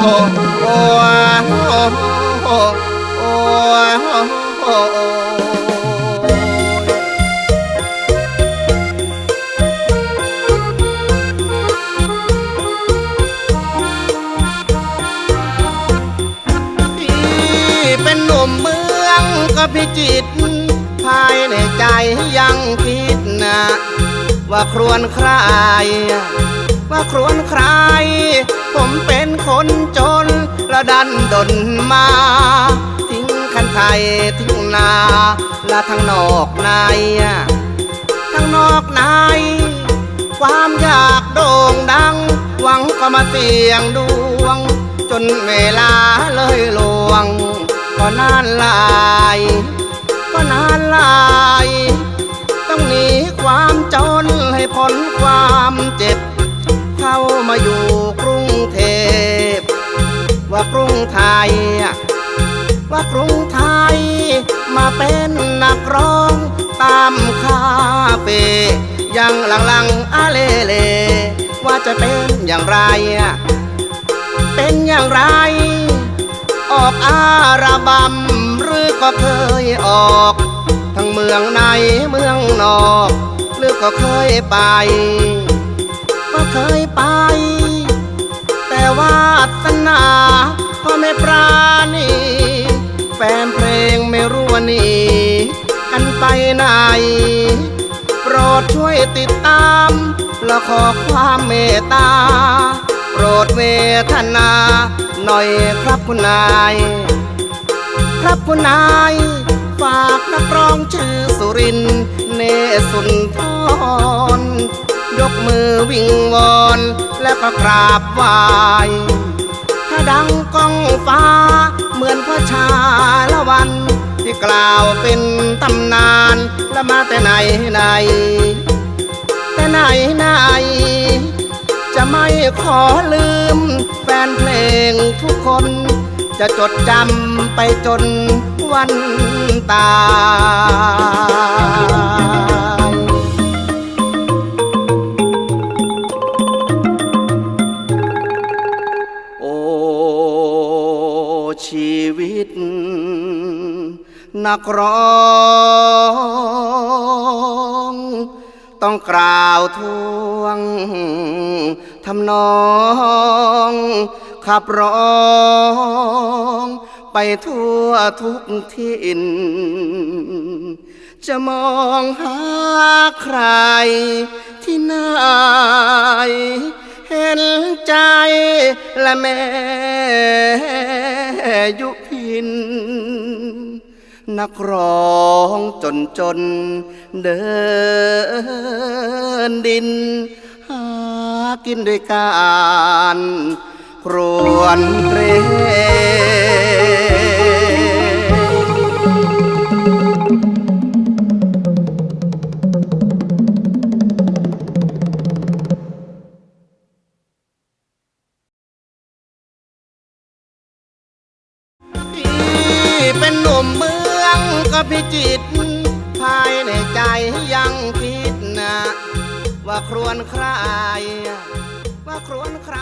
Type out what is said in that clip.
โอ้โอ้โอ้โอ้โอ้็พิจิตภายในใจยังคิดนะว่าครวนใครว่าครวนใคร ดันดนมา ทิ้งคันไทยทิ้งนาและทั้งนอกในทั้งนอกใน ความอยากโด่งดัง หวังก็มาเสี่ยงดวง จนเวลาเลยลวง ก็นานหลาย ก็นานหลายต้องหนีความจนให้พ้นความเจ็บ เข้ามาอยู่ ว่ากรุงไทย ว่ากรุงไทย มาเป็นนักร้องตามคาเฟ่ยังหลังๆอาเลเล ว่าจะเป็นอย่างไร เป็นอย่างไร ออกอาราบัมหรือก็เคยออก ทั้งเมืองในเมืองนอก หรือก็เคยไป ก็เคยไป หนีกันไปไหน โปรดช่วยติดตาม และขอความเมตตา โปรดเวทนา หน่อยครับคุณนาย ครับคุณนาย ฝากนักร้องชื่อสุรินทร์เนสุนทรยกมือวิงวอนแล้วก็กราบไหว้ถ้าดังก้องฟ้าเหมือนพระชาละวัน ที่กล่าวเป็นตำนานและมาแต่ไหนไหน แต่ไหนไหน จะไม่ขอลืมแฟนเพลงทุกคน จะจดจำไปจนวันตาย นักร้อง ต้องกล่าวทวงทำนอง ขับร้องไปทั่วทุกทินจะมองหาใครที่ไหนเห็นใจและแม่ยุพิน นักร้องจนจน เดินดิน หากินด้วยการครวนเร พิจิต ภายในใจยังคิดนะ ว่าครวนใครว่าครวนใคร